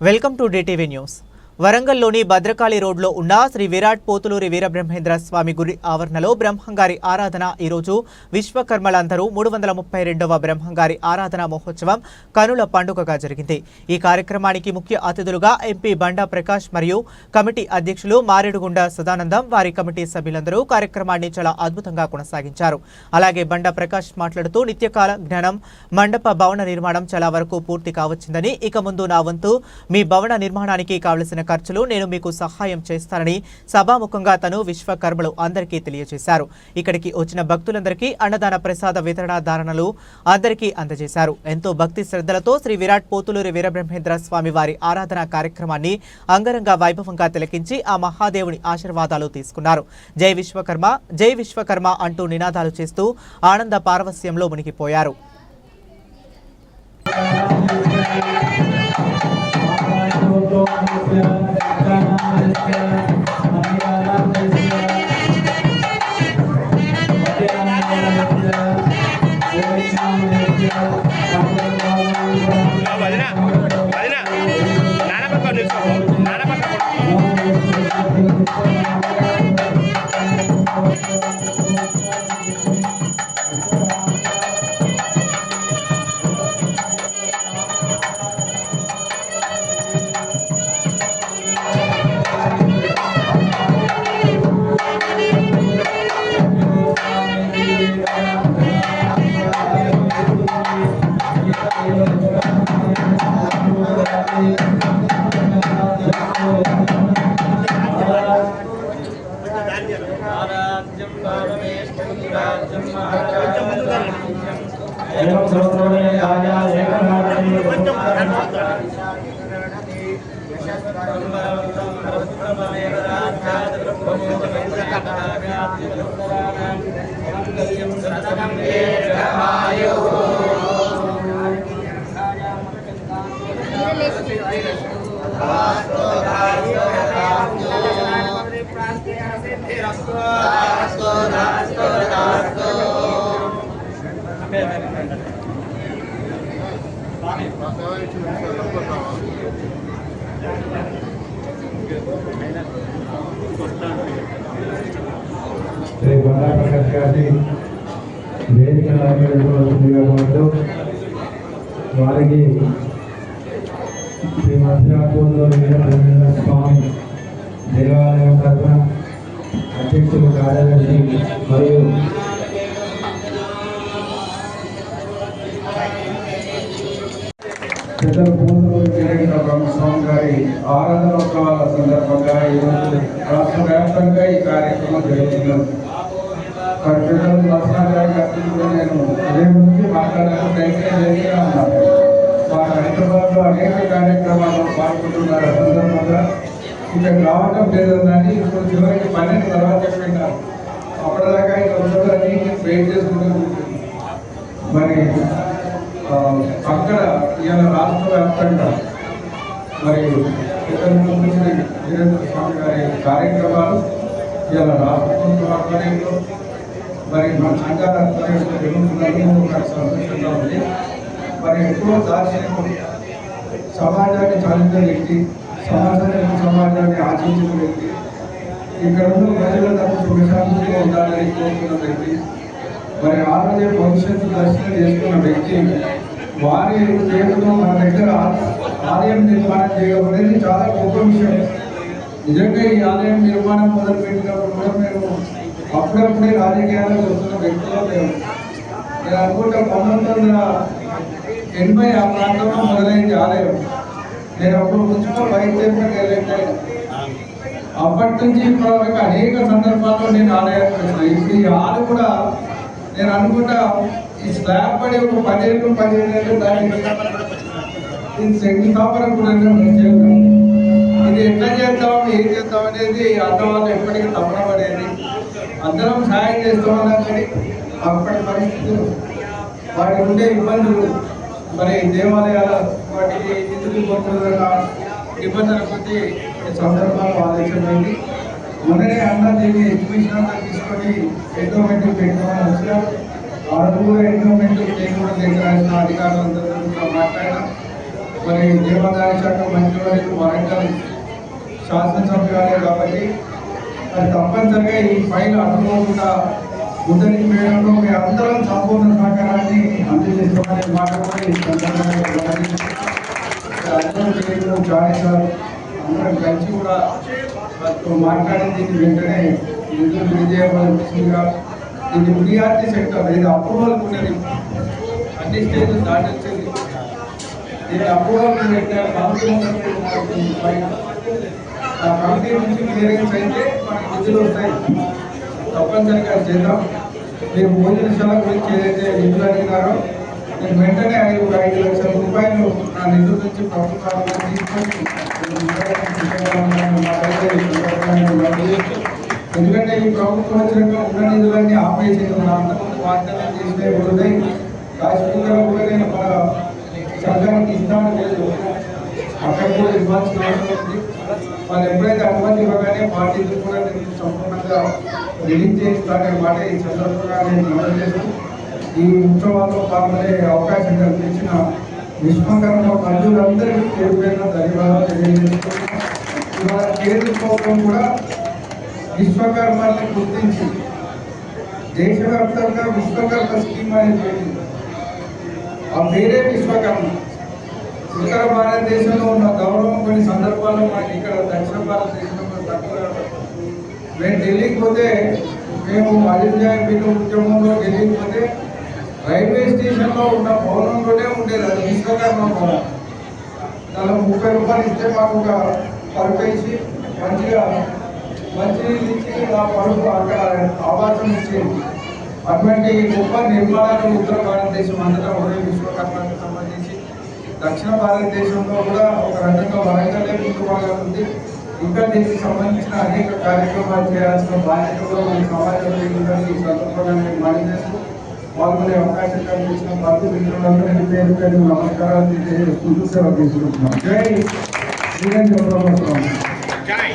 Welcome to DTV News. వరంగల్లోని Bhadrakali రోడ్లో ఉన్న శ్రీ విరాట్ పోతులూరి వీరబ్రహ్మేంద్ర స్వామి గురి ఆవరణలో బ్రహ్మంగారి ఆరాధన ఈరోజు విశ్వకర్మలందరూ మూడు వందల ముప్పై రెండవ బ్రహ్మంగారి ఆరాధన మహోత్సవం కనుల పండుగగా జరిగింది. ఈ కార్యక్రమానికి ముఖ్య అతిథులుగా ఎంపీ బండా ప్రకాష్ మరియు కమిటీ అధ్యక్షులు మారేడుగుండ సదానందం వారి కమిటీ సభ్యులందరూ కార్యక్రమాన్ని చాలా అద్భుతంగా కొనసాగించారు. అలాగే బండా ప్రకాష్ మాట్లాడుతూ నిత్యకాల జ్ఞానం మండప భవన నిర్మాణం చాలా వరకు పూర్తి కావచ్చిందని ఇక ముందు నా వంతు మీ భవన నిర్మాణానికి కావలసిన ఖర్చులు నేను మీకు సహాయం చేస్తానని సభాముఖంగా తను విశ్వకర్మలు అందరికీ తెలియజేశారు. ఇక్కడికి వచ్చిన భక్తులందరికీ అన్నదాన ప్రసాద వితరణ ధారణలు అందరికీ అందజేశారు. ఎంతో భక్తి శ్రద్ధలతో శ్రీ విరాట్ పోతులూరి వీరబ్రహ్మేంద్ర స్వామి వారి ఆరాధన కార్యక్రమాన్ని అంగరంగ వైభవంగా తిలకించి ఆ మహాదేవుని ఆశీర్వాదాలు తీసుకున్నారు. జై విశ్వకర్మ జై విశ్వకర్మ అంటూ నినాదాలు చేస్తూ ఆనంద పార్వస్యంలో మునిగిపోయారు. Gracias. एवं सर्वोत्तमे काया एकमात्रे Vasto శ్రీ బండా ప్రకాష్ వేదిక అలంకరించవలసిందిగా కోరుతూ వారికి శ్రీ మధ్యాహ్నంలో వీరబ్రహ్మేంద్ర స్వామి దేవాలయం తరఫున అధ్యక్షులు కార్యదర్శి మరియు జరిగిన ఒక వీరేంద్ర బ్రహ్మస్వామి గారి ఆరాధనోత్సవాల సందర్భంగా ఈరోజు రాష్ట్ర వ్యాప్తంగా ఈ కార్యక్రమం జరుగుతున్నది. మరి పెద్దలు నరసింహ గారి నేను ఉదయం నుంచి మాట్లాడాలని ప్రయత్నం చేస్తూనే ఉన్నాను వారు హైదరాబాద్లో అనేక కార్యక్రమాల్లో పాల్గొంటున్నారు సందర్భంగా ఇక్కడ రావటం లేదని ఇప్పుడు చివరికి పన్నెండు తర్వాత చెప్పినారు అప్పటిదాకా ఇక్కడ ఉండదని వెయిట్ చేసుకుంటూ మరి అక్కడ ఇవాళ రాష్ట్ర వ్యాప్తంగా మరి ఇతర ముఖ్యమంత్రి వీరేంద్ర స్వామి గారి కార్యక్రమాలు ఇవాళ రాష్ట్ర ప్రభుత్వ ఆధ్వర్యంలో మరి మన సంఘాల ఆధ్వర్యంలో జరుగుతున్నందుకు నాకు సంతోషంగా ఉంది. మరి ఎక్కువ దార్శనికం సమాజాన్ని చాలించిన వ్యక్తి సమాజానికి సమాజాన్ని ఆశించిన వ్యక్తి ఇక్కడ ఉన్న ప్రజలందరూ సుఖశాంతిగా ఉండాలని కోరుకున్న వ్యక్తి మరి ఆ రోజే భవిష్యత్తు దర్శనం చేసుకున్న వ్యక్తి వారి దేవుడు మన దగ్గర ఆలయం నిర్మాణం చేయడం అనేది చాలా గొప్ప విషయం. నిజంగా ఈ ఆలయం నిర్మాణం మొదలుపెట్టినప్పుడు కూడా మేము అప్పుడప్పుడే రాజకీయాలకు వస్తున్న వ్యక్తులు మేము. నేను అనుకుంటా పంతొమ్మిది వందల ఎనభై ఆ ప్రాంతంలో మొదలైంది ఆలయం. నేను అప్పుడు మున్సిపల్ వైస్ చైర్మన్ ఎలక్ట్ అప్పటి నుంచి ఇప్పటివరకు అనేక సందర్భాల్లో నేను ఆలయానికి వచ్చిన ఇప్పుడు ఈ ఆలు కూడా నేను అనుకుంటా ఈ స్లాబ్ పడి ఒక పదిహేను పదిహేను ఏళ్ళు దాని ఇది శంకుస్థాపన కూడా నేను చేద్దాం ఇది ఎట్లా చేద్దాం ఏం చేద్దాం అనేది అన్నవాళ్ళు ఎప్పటికీ తప్పన పడేది. అందరం సాయం చేస్తామన్నా కానీ అప్పటి పరిస్థితులు వాటికి ఉండే ఇబ్బందులు మరి దేవాలయాల వాటికి నిధులు పొందుతున్న ఇబ్బందుల కొద్ది సందర్భాలు ఆలోచన మొదటి అన్నా దీన్ని ఎగ్జిబిషన్ అంతా తీసుకొని ఎండోమెంట్ పెట్టుకోవాలని వచ్చినాం ఆ రోజు కూడా ఎండోమెంట్ నేను దగ్గర అధికారులందరూ మాట్లాడినాం మరి దేవాదాయ శాఖ మంత్రి వరకు వరంగల్ శాసనసభ్యులే కాబట్టి మరి తప్పనిసరిగా ఈ ఫైల్ అనుకోకుండా ముందరికి వేయడంలో మీ అందరం సంపూర్ణ సహకారాన్ని అందజేస్తామనే మాట కూడా ఈ సందర్భంగా గమనించాలి. జాయిన్ సార్ అందరం కలిసి కూడా వారితో మాట్లాడి దీన్ని వెంటనే నిధులు విజయవంతంగా ఇది ప్రియారిటీ సెక్టర్ ఇది అప్రూవల్ ఉన్నది. అన్ని స్టేజ్లు దాటించింది దీన్ని అప్రూవల్ పెట్టిన కమిటీ ఆ కమిటీ నుంచి క్లియరెన్స్ అయితే మనకు నిధులు వస్తాయి. తప్పనిసరిగా చేద్దాం. మీరు భోజనశాల గురించి ఏదైతే నిధులు అడిగినారో నేను వెంటనే ఐదు ఐదు లక్షల రూపాయలు నా నిధుల నుంచి ప్రభుత్వాలను తీసుకొని ఎందుకంటే ఈ ప్రభుత్వం వచ్చినట్టు ఉన్న నిధులన్నీ ఆపేసింది మన అంతకుముందు వాగ్దానం చేసిన ఉన్నాయి రాజకీయంగా కూడా నేను మన సంఘానికి ఇస్తాను లేదు. అక్కడ కూడా ఇవ్వాల్సిన అవసరం ఉంది. వాళ్ళు ఎప్పుడైతే అనుమతి ఇవ్వగానే పార్టీలు కూడా నేను సంపూర్ణంగా రిలీజ్ చేస్తాననే మాట ఈ సందర్భంగా నేను మనం చేస్తాను ఈ ఉత్సవాల్లో పాల్గొనే అవకాశం కల్పించిన విశ్వకర్మ బంధువులందరికీ పేరు పైన ధన్యవాదాలు తెలియజేస్తున్నాను ఇవాళ కేంద్ర ప్రభుత్వం కూడా విశ్వకర్మల్ని గుర్తించి దేశవ్యాప్తంగా విశ్వకర్మ స్కీమ్ అనేది పెట్టింది. ఆ పేరే విశ్వకర్మ. ఉత్తర భారతదేశంలో ఉన్న గౌరవం కొన్ని సందర్భాల్లో మనకి ఇక్కడ దక్షిణ భారతదేశంలో తక్కువ మేము ఢిల్లీకి పోతే మేము అయోధ్య ఉద్యమంలో ఢిల్లీకి పోతే రైల్వే స్టేషన్లో ఉన్న భవనంలోనే ఉండేది అది విశ్వకర్మ భవనం. దానిలో ముప్పై రూపాయలు ఇస్తే మాకు ఒక పరుపు వేసి మంచిగా మంచినీళ్ళు ఇచ్చి ఆ పరుపు అక్కడ ఆవాసం ఇచ్చేది. అటువంటి గొప్ప నిర్మాణాలు ఉత్తర భారతదేశం అంతటా ఉండే విశ్వకర్మకు సంబంధించి దక్షిణ భారతదేశంలో కూడా ఒక రకంగా వరంగలే ముందు బాగా ఉంది ఇంకా దీనికి సంబంధించిన అనేక కార్యక్రమాలు చేయాల్సిన బాధ్యత కూడా మన సమాజంలో ఈ సందర్భంగా నేను మనం చేస్తూ పాల్గొనే అవకాశం కల్పించిన బంధు మిత్రులందరికీ పేరు పేరు నమస్కారాలు తెలియజేస్తూ సెలవు తీసుకుంటున్నాం. జై శ్రీరంగ ప్రభుత్వం జై.